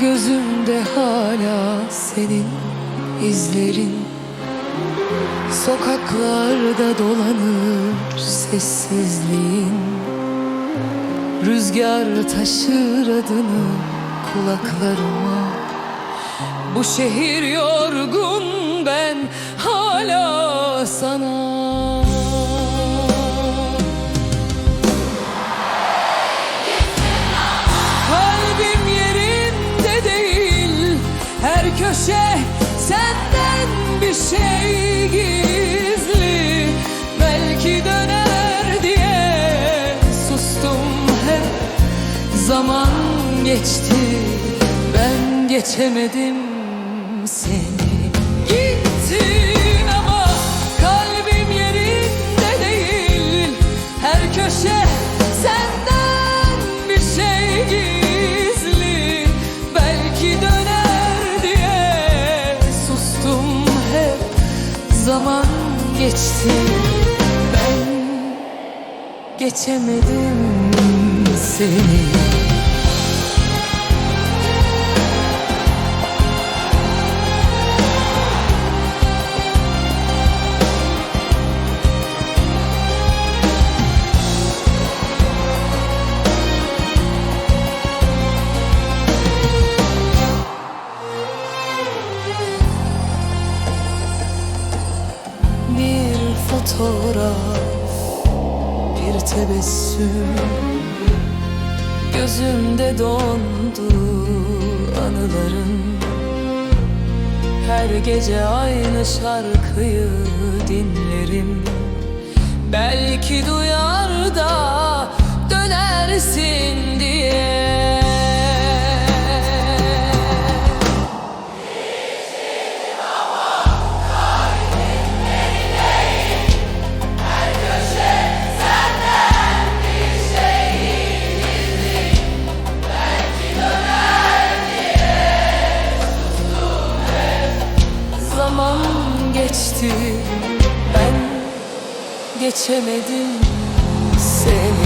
Gözümde hala senin izlerin. Sokaklarda dolanır sessizliğin. Rüzgar taşır adını kulaklarıma. Bu şehir yorgun ben hala sana köşe senden bir şey gizli. Belki döner diye sustum hep. Zaman geçti ben geçemedim seni geçti. Ben geçemedim seni fotoğraf, bir tebessüm. Gözümde dondu anıların. Her gece aynı şarkıyı dinlerim. Belki duyar zaman geçti. Ben geçemedim seni.